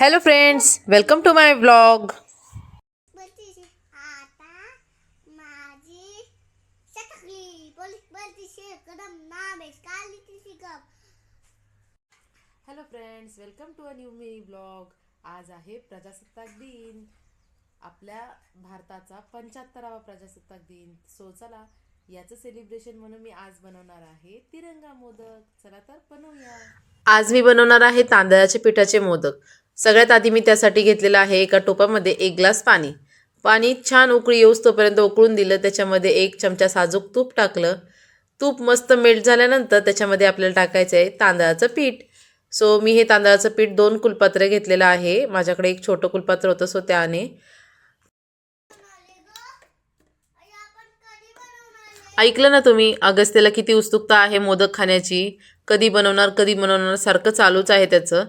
Hello friends welcome to my blog hello friends welcome to a new me blog आज आहे प्रजासत्ताक दिन. आपल्या भारताचा पंच्याहत्तरावा प्रजासत्ताक दिन. सो चला याचं सेलिब्रेशन म्हणून मी आज बनवणार आहे तिरंगा मोदक. चला तर बनवूया. आज मी बनवणार आहे तांदळाचे पिठाचे मोदक. सगळ्यात आधी मी त्यासाठी घेतलेलं आहे एका टोपामध्ये एक ग्लास पाणी. पाणी छान उकळी येऊस तोपर्यंत उकळून दिलं त्याच्यामध्ये एक चमचा साजूक तूप टाकलं. तूप मस्त मेल्ट झाल्यानंतर त्याच्यामध्ये आपल्याला टाकायचं आहे तांदळाचं पीठ. सो मी हे तांदळाचं पीठ दोन कुलपात्र घेतलेलं आहे. माझ्याकडे एक छोटं कुलपात्र होतं सो त्याने ऐकलं ना तुम्ही अगस्त्यला किती उत्सुकता आहे मोदक खाण्याची. कधी बनवणार कधी बनवणार सारखं चालूच आहे त्याचं.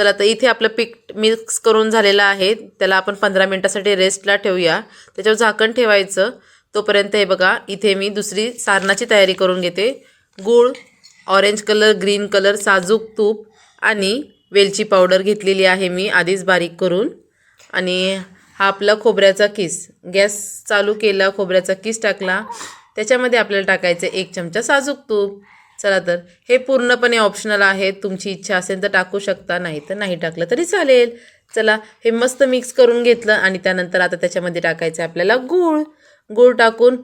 चला तर इथे आपलं पीठ मिक्स करून झालेलं आहे. त्याला आपण पंधरा मिनटासाठी रेस्टला ठेवूया. त्याच्यावर झाकण ठेवायचं. तोपर्यंत हे बघा इथे मी दुसरी सारणाची तयारी करून घेते. गूळ ऑरेंज कलर ग्रीन कलर साजूक तूप आणि वेलची पावडर घेतलेली आहे मी आधीच बारीक करून. आणि हा आपला खोबऱ्याचा किस. गॅस चालू केला खोबऱ्याचा किस टाकला. त्याच्यामध्ये आपल्याला टाकायचं एक चमचा साजूक तूप. चला तर. हे पूर्णपणे ऑप्शनल आहे तुमची इच्छा असेल तर टाकू शकता नाही तर नाही टाकलं तरी चालेल. चला हे मस्त मिक्स करून घेतलं आणि त्यानंतर आता त्याच्यामध्ये टाकायचं आहे आपल्याला गूळ. गूळ टाकून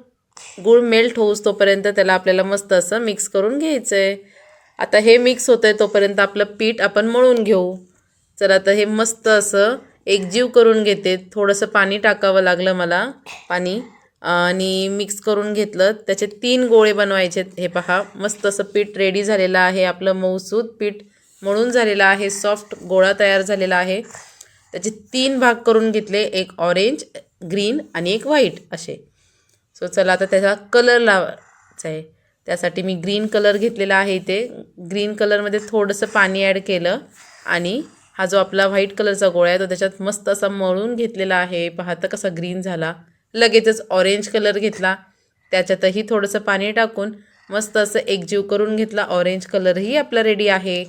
गूळ मेल्ट होऊस तोपर्यंत त्याला आपल्याला मस्त असं मिक्स करून घ्यायचं आहे आता हे मिक्स होतं आहे तोपर्यंत आपलं पीठ आपण मळून घेऊ. चला तर हे मस्त असं एकजीव करून घेते. थोडंसं पाणी टाकावं लागलं मला. पाणी. आणि मिक्स करून घेतलं. त्याचे तीन गोळे बनवायचे हे पहा मस्त असं पीठ रेडी झालेलं आहे. आपलं मऊसूद पीठ मळून झालेलं आहे. सॉफ्ट गोळा तयार झालेला आहे. त्याचे तीन भाग करून घेतले. एक ऑरेंज ग्रीन आणि एक व्हाईट असे. सो चला आता त्याचा कलर लावायचा आहे. त्यासाठी मी ग्रीन कलर घेतलेला आहे इथे. ग्रीन कलरमध्ये थोडंसं पाणी ॲड केलं आणि हा जो आपला व्हाईट कलरचा गोळा आहे तो त्याच्यात मस्त असा मळून घेतलेला आहे. पाहता कसा ग्रीन झाला. लगेचच ऑरेंज कलर घेतला. त्याच्यातही थोडंसं पाणी टाकून मस्त असं एकजीव करून घेतला. ऑरेंज कलरही आपला रेडी आहे.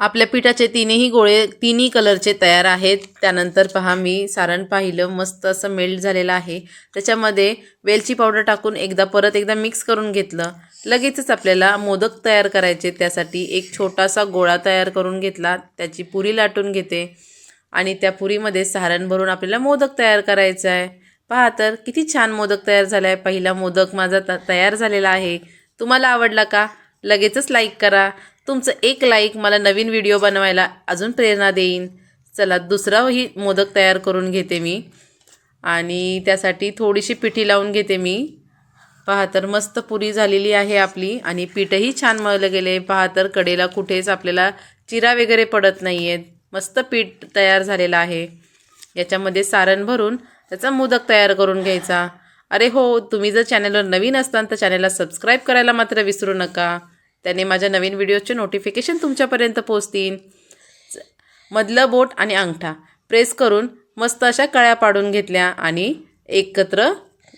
आपल्या पिठाचे तिन्ही गोळे तिन्ही कलरचे तयार आहेत. त्यानंतर पहा मी सारण पाहिलं. मस्त असं मेल्ट झालेलं आहे. त्याच्यामध्ये वेलची पावडर टाकून एकदा परत एकदा मिक्स करून घेतलं. लगेचच आपल्याला मोदक तयार करायचे त्यासाठी एक छोटासा गोळा तयार करून घेतला त्याची पुरी लाटून घेते आणि त्या पुरीमध्ये सारण भरून आपल्याला मोदक तयार करायचं आहे. पहा तर किती छान मोदक तयार झाला आहे पहिला मोदक माझा त तयार झालेला आहे. तुम्हाला आवडला का? लगेचच लाईक करा. तुमचं एक लाईक मला नवीन व्हिडिओ बनवायला अजून प्रेरणा देईन. चला दुसराही मोदक तयार करून घेते मी. आणि त्यासाठी थोडीशी पिठी लावून घेते मी. पहा तर मस्त पुरी झालेली आहे आपली आणि पीठही छान मळलं गेले पहा तर कडेला कुठेच आपल्याला चिरा वगैरे पडत नाही आहेत मस्त पीठ तयार झालेलं आहे. याच्यामध्ये सारण भरून त्याचा मोदक तयार करून घ्यायचा. अरे हो तुम्ही जर चॅनलवर नवीन असताल तर चॅनलला सबस्क्राईब करायला मात्र विसरू नका. त्याने माझ्या नवीन व्हिडिओचे नोटिफिकेशन तुमच्यापर्यंत पोचतील मधलं बोट आणि अंगठा प्रेस करून मस्त अशा कळ्या पाडून घेतल्या आणि एकत्र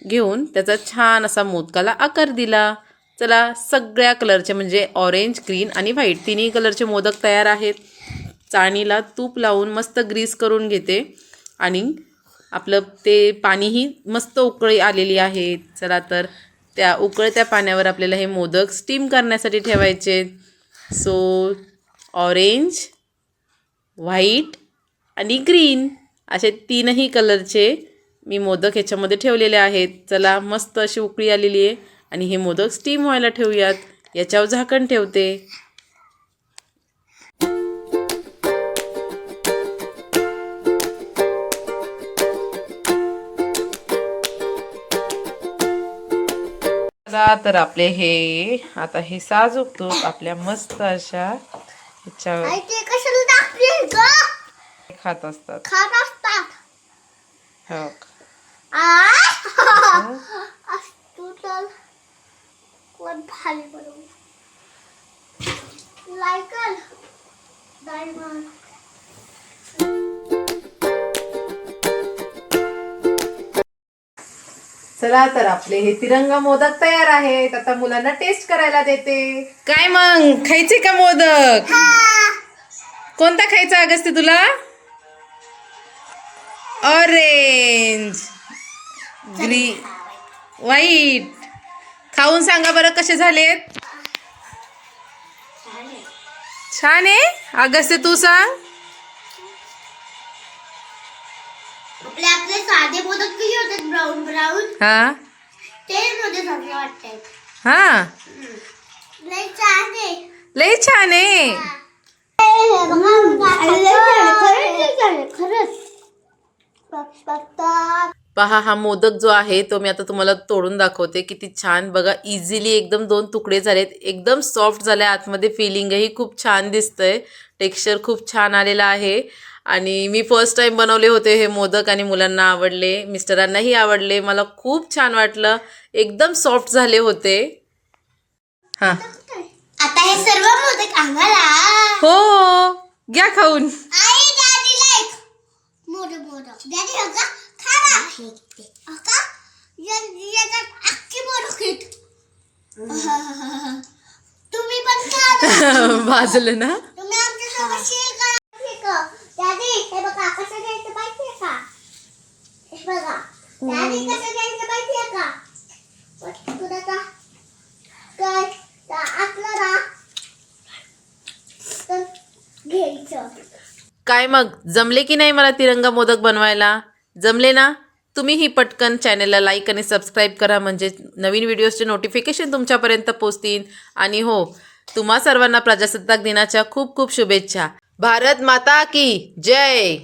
घेऊन त्याचा छान असा मोदकाला आकार दिला. चला सगळ्या कलरचे म्हणजे ऑरेंज ग्रीन आणि व्हाईट तिन्ही कलरचे मोदक तयार आहेत. चाळणीला तूप लावून मस्त ग्रीस करून घेते. आणि आपलं ते पाणीही मस्त उकळी आलेली आहे. चला तर त्या उकळत्या पाण्यावर आपल्याला हे मोदक स्टीम करण्यासाठी ठेवायचे. सो ऑरेंज व्हाईट आणि ग्रीन असे तीनही कलरचे मी मोदक ह्याच्यामध्ये ठेवलेले आहेत. चला मस्त अशी उकळी आलेली आहे. आणि हे मोदक स्टीम व्हायला ठेवूयात. याच्यावर झाकण ठेवते. तर आपले हे आता हे साजूक तूप आपल्या मस्त अशा ह्याच्यावर खात असतात. खात असतात. हो. तू चल कोण भारी बनवू लायकल डायमंड चला तर आपले हे तिरंगा मोदक तयार आहेत. आता मुलांना टेस्ट करायला देते. काय मग? खायचे का मोदक? कोणता खायचा अगस्ती तुला? ऑरेंज ग्री व्हाईट खाऊन सांगा बरं कसे झालेत? छान आहे. अगस्ती तू सांग. आपले आपले साधे मोदक कसे होतात? Brown brown. हा. ते मध्ये चांगले वाटतात. हा. लय छान आहे. लय छान आहे. खरंच पहा हा मोदक जो आहे तो मी आता तुम्हाला तोडून दाखवते. किती छान. बघा इझिली एकदम दोन तुकडे झालेत. एकदम सॉफ्ट झाले आतमध्ये फिलिंगही खूप छान दिसतंय. टेक्स्चर खूप छान आलेलं आहे. आणि मी फर्स्ट टाइम बनवले होते हे मोदक आणि मुलांना आवडले मिस्टरांनाही आवडले. मला खूप छान वाटलं. एकदम सॉफ्ट झाले होते. हां. आता हे सर्व मोदक आम्हाला हो. घ्या खाऊन. आई डॅडी लाईक मोठं मोठं डॅडी का या- याच्यात अख्खी मोठं खेट तुम्ही पण खा ना. तुम्ही आमच्यासोबत शेअर करा ठीक. डॅडी हे बघा कसं घ्यायचं माहितीये का हे बघा डॅडी कसं घ्यायचं माहितीये का ना तर घ्यायचं काय मग? जमले की नाही मला तिरंगा मोदक बनवायला? जमले ना? तुम्ही ही पटकन चॅनलला लाईक आणि सबस्क्राईब करा म्हणजे नवीन व्हिडिओजचे नोटिफिकेशन तुमच्यापर्यंत पोचतील आणि हो तुम्हा सर्वांना प्रजासत्ताक दिनाच्या खूप खूप शुभेच्छा. भारत माता की जय!